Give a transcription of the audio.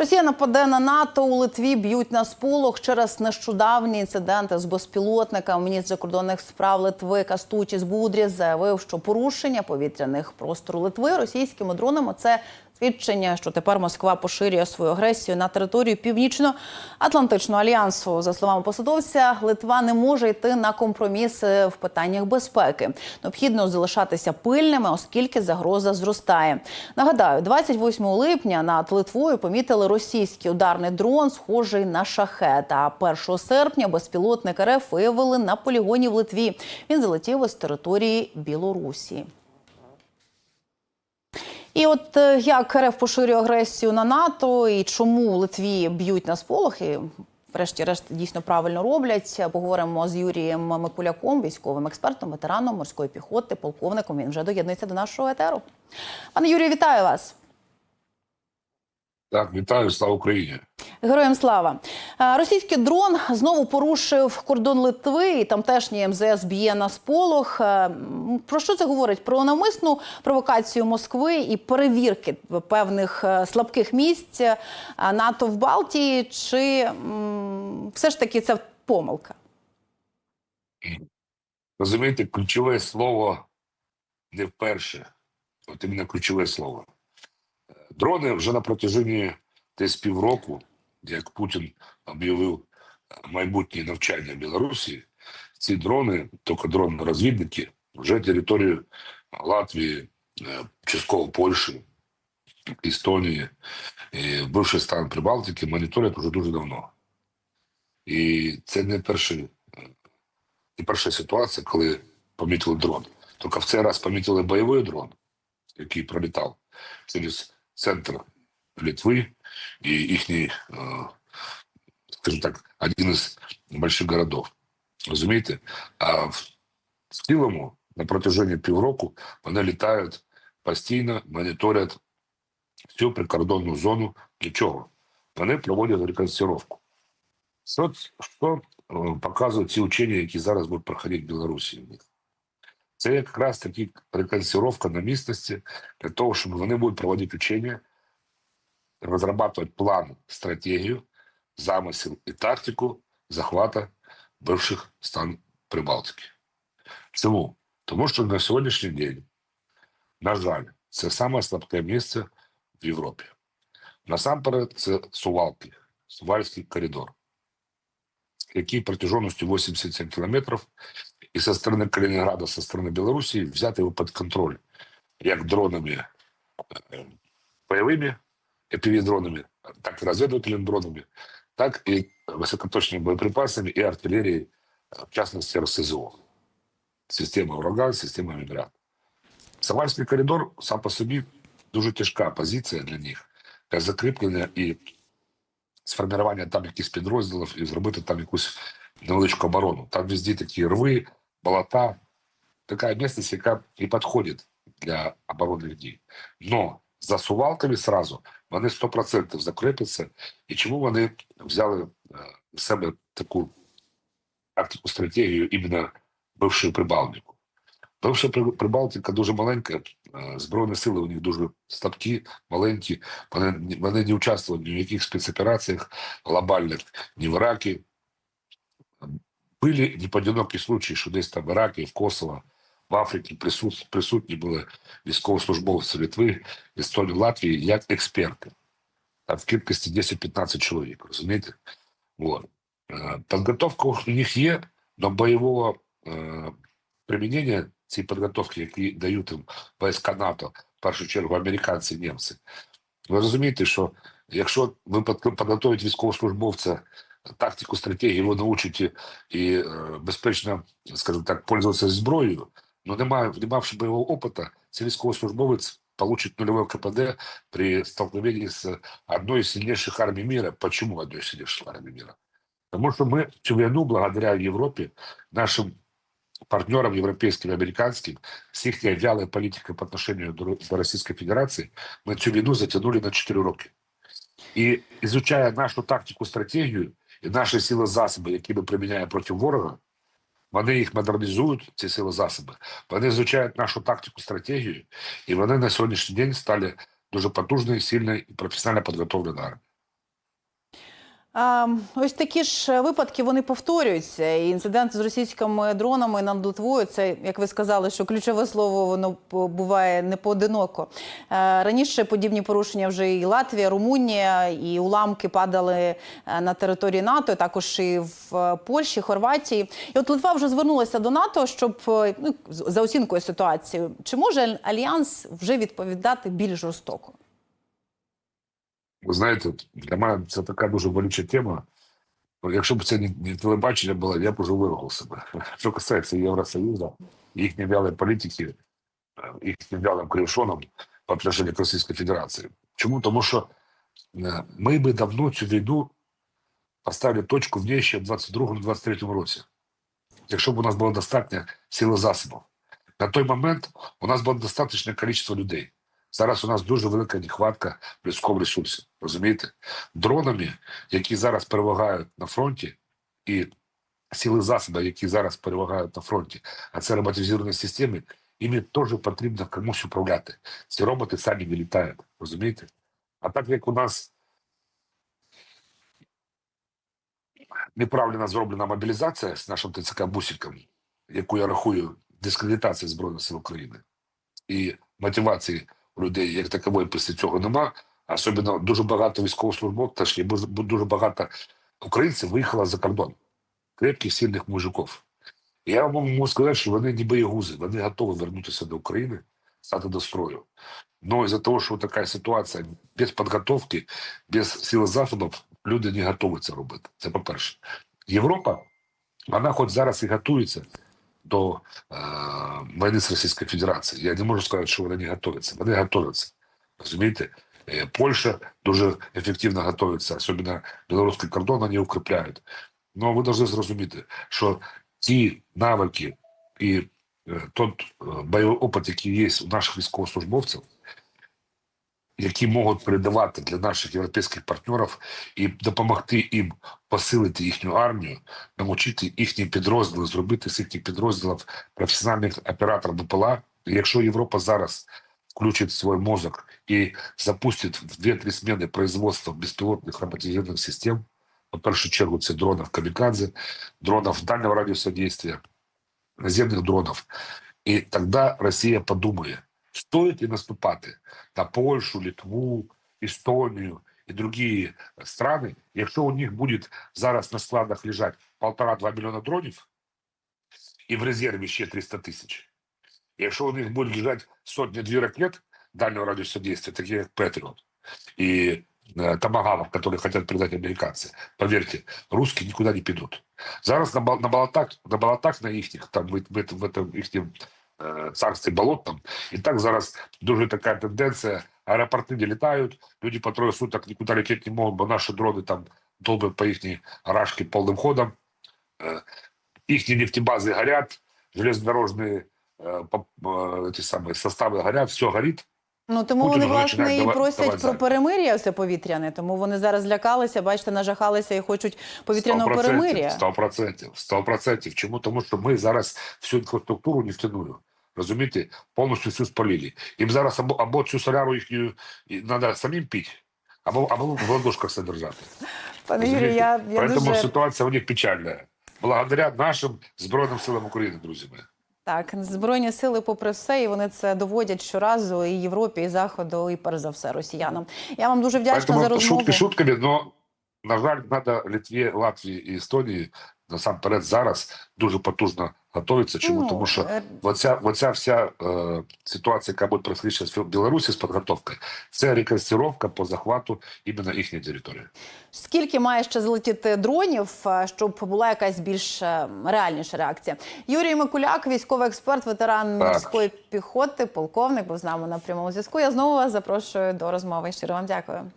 Росія нападе на НАТО у Литві. Б'ють на сполох через нещодавні інциденти з безпілотниками. Міністр закордонних справ Литви Кастучіс Будрі заявив, що порушення повітряних простору Литви російськими дронами це свідчення, що тепер Москва поширює свою агресію на територію Північно-Атлантичного альянсу. За словами посадовця, Литва не може йти на компроміси в питаннях безпеки. Необхідно залишатися пильними, оскільки загроза зростає. Нагадаю, 28 липня над Литвою помітили російський ударний дрон, схожий на шахет. А 1 серпня безпілотник РФ виявили на полігоні в Литві. Він залетів із території Білорусі. І от е, як РФ поширює агресію на НАТО і чому Литві б'ють на сполох, і врешті-решт дійсно правильно роблять. Поговоримо з Юрієм Микуляком, військовим експертом, ветераном морської піхоти, полковником. Він вже доєднується до нашого етеру. Пане Юрію, вітаю вас. Так, вітаю, слава Україні. Героям слава російський дрон знову порушив кордон Литви. і Тамтешній МЗС б'є на сполох. Е, Про що це говорить? Про навмисну провокацію Москви і перевірки певних е, слабких місць е, НАТО в Балтії, чи все ж таки це помилка? Розумієте, ключове слово не вперше. От іменно ключове слово. Е, Дрони вже на протяженні десь півроку, як Путін об'явив е, майбутнє навчання Білорусі, ці дрони, тільки дрони-розвідники, вже територію Латвії, е, частково Польщі, Естонії, і бивший стан Прибалтики моніторять вже дуже давно. І це не перший і перша ситуація, коли помітили дрон. Тільки в цей раз помітили бойовий дрон, який пролітав через центр Литви і їхній, е, скажімо так, один із больших городов. Розумієте? А в в цілому на протяженні півроку вони літають постійно, моніторять всю прикордонну зону. Для чого? Вони проводять реконстрировку. Що, що е, показують ці учення, які зараз будуть проходити в Білорусі. в них? Це якраз таки реконстрировка на місцевості для того, щоб вони будуть проводити учення, Розрабатувати план, стратегію, замисел і тактику захвата бивших стан Прибалтики. Чому? Тому що на сьогоднішній день, на жаль, це саме слабке місце в Європі. Насамперед, це Сувалки, Сувальський коридор який протяженностью 87 километров, и со стороны Калининграда, со стороны Белоруссии взяти его под контроль, як дронами е, бойовими, FPV-дронами, так і розвідувальними дронами, так і високоточними боєприпасами і артилерією, в частності РСЗО. Система «Ураган», система «Міград». Самарський коридор сам по собі дуже тяжка позиція для них, для закріплення і сформування там якихось підрозділів і зробити там якусь невеличку оборону. Там везде такі рви, болота. Така місцевість, яка не підходить для оборонних дій. Но за сувалками сразу вони 100% закрепляться. І чому вони взяли е, в себе таку тактику стратегію іменно бившою Прибалтику? Бивша Прибалтика дуже маленька, е, збройні сили у них дуже слабкі, маленькі. Вони, вони не участвують ні в яких спецопераціях глобальних, ні в Іракі. Були неподинокі случаї, що десь там в Іракі, в Косово, в Африці присут, присутні були військовослужбовці Литви, Естонії, Латвії як експерти. Там в кількості 10-15 чоловік, розумієте? Вот. Е, Підготовка у них є, но бойового е, примінення цієї підготовки, які дають їм війська НАТО, в першу чергу американці і німці. Ви розумієте, що якщо ви під- підготуєте військовослужбовця тактику, стратегію, його научите і е, безпечно, скажімо так, пользуватися зброєю, ну немає, не мавши бойового опиту, цей військовослужбовець получит нулевой КПД при столкновении с одной из сильнейших армий мира. Почему одной из сильнейших армий мира? Потому что мы всю войну, благодаря Европе, нашим партнерам европейским и американским, с их вялой политикой по отношению до, до Российской Федерации, мы всю войну затянули на 4 роки. І изучая нашу тактику, стратегію і наші сили засоби, які ми приміняємо проти ворога, вони їх модернізують, ці сили засоби. Вони звучають нашу тактику, стратегію, і вони на сьогоднішній день стали дуже потужною, сильною і професіонально підготовленою армією. Ось такі ж випадки вони повторюються. І інцидент з російськими дронами над Литвою. Це як ви сказали, що ключове слово воно буває не поодиноко. Е, Раніше подібні порушення вже і Латвія, Румунія, і уламки падали е, на території НАТО, також і в е, Польщі, Хорватії. І от Литва вже звернулася до НАТО, щоб е, ну, за оцінкою ситуації, чи може альянс вже відповідати більш жорстоко? Ви знаєте, для мене це така дуже болюча тема. Якщо б це не, телебачення було, я б уже вирвав себе. Що касається Євросоюзу, їхньої вялої політики, їхнім вялим кришоном по отношению к Російській Федерації. Чому? Тому що е, ми би давно цю війну поставили точку в ній ще в 22-23 році. Якщо б у нас було достатньо сили засобів. На той момент у нас було достатньо кількість людей. Зараз у нас дуже велика нехватка людського ресурсу. Розумієте? Дронами, які зараз перевагають на фронті, і сили засоби, які зараз перевагають на фронті, а це роботизовані системи, іми теж потрібно комусь управляти. Ці роботи самі не літають, розумієте? А так як у нас неправильно зроблена мобілізація з нашим ТЦК Бусиком, яку я рахую дискредитацією Збройних сил України, і мотивації людей як такової після цього нема. Особливо дуже багато військовослужбовців, дуже- багато українців виїхало за кордон. Крепких, сильних мужиків. Я вам можу сказати, що вони не боєгузи, вони готові вернутися до України, стати до строю. Но из-за того, що така ситуація без підготовки, без сил засобів, люди не готові це робити. Це по-перше. Європа, вона хоч зараз і готується до е, війни з Російською Федерацією. Я не можу сказати, що вони не готуються. Вони готуються. Розумієте? Е, Польща дуже ефективно готується, особливо білоруський кордон вони укріпляють. Ну ви повинні зрозуміти, що ті навики і той е, бойовий опит, який є у наших військовослужбовців, які можуть передавати для наших європейських партнерів і допомогти їм посилити їхню армію, навчити їхні підрозділи, зробити з їхніх підрозділів професіональних операторів БПЛА. І якщо Європа зараз включить свій мозок і запустить в 2-3 зміни производства безпілотних роботизованих систем, по першу чергу це дронів камікадзе, дронів дальнього радіусу дійства, наземних дронів. І тоді Росія подумає, стоїть ли наступати на Польщу, Литву, Естонію і другі страни, якщо у них буде зараз на складах лежать полтора-два мільйона дронів, і в резерві ще 300 тисяч. Якщо у них буде лежати сотні-дві ракет дальнього радіусу дійства, такі як Петріот, і э, Томагавок, которые хотят передать американцы. Поверьте, русские никуда не підуть. Зараз на, Бал- на болотах, на болотах на їхніх, там в, в, в, в этом їхнім е, царстві болотном, і так зараз дуже така тенденція. Аеропорти не літають, люди по троє суток нікуди летіти не можуть, бо наші дрони там долбять по їхній рашки повним ходом. Е, їхні нефтебази горять, железнодорожні е, по- е, ті самі состави горять, все горить. Ну тому Путін вони власне і просять давати про перемир'я все повітряне. Тому вони зараз злякалися, бачите, нажахалися і хочуть повітряного перемир'я. Сто процентів. Сто процентів. Чому? Тому що ми зараз всю інфраструктуру нефтяную, розумієте, повністю всю спалили. Їм зараз або, або цю соляру їхню треба самим пити, або, або в ладошках содержати. Пане Розумієте? Юрію, я, я Поэтому дуже ситуація у них печальна. Благодаря нашим Збройним силам України, друзі мої. так збройні сили, попри все, і вони це доводять щоразу і Європі, і Заходу, і перш за все росіянам. Я вам дуже вдячна за розмову. шутки шутками, но, на жаль, треба Литві, Латвії і Естонії насамперед зараз дуже потужно готуватися. Чому? Ну, Тому що е, оця, оця вся е, ситуація, яка буде происходити в Білорусі з підготовкою, це реконструировка по захвату іменно їхньої території. Скільки має ще залетіти дронів, е, щоб була якась більш е, реальніша реакція? Юрій Микуляк, військовий експерт, ветеран Так. морської піхоти, полковник, був з нами на прямому зв'язку. Я знову вас запрошую до розмови. Щиро вам дякую.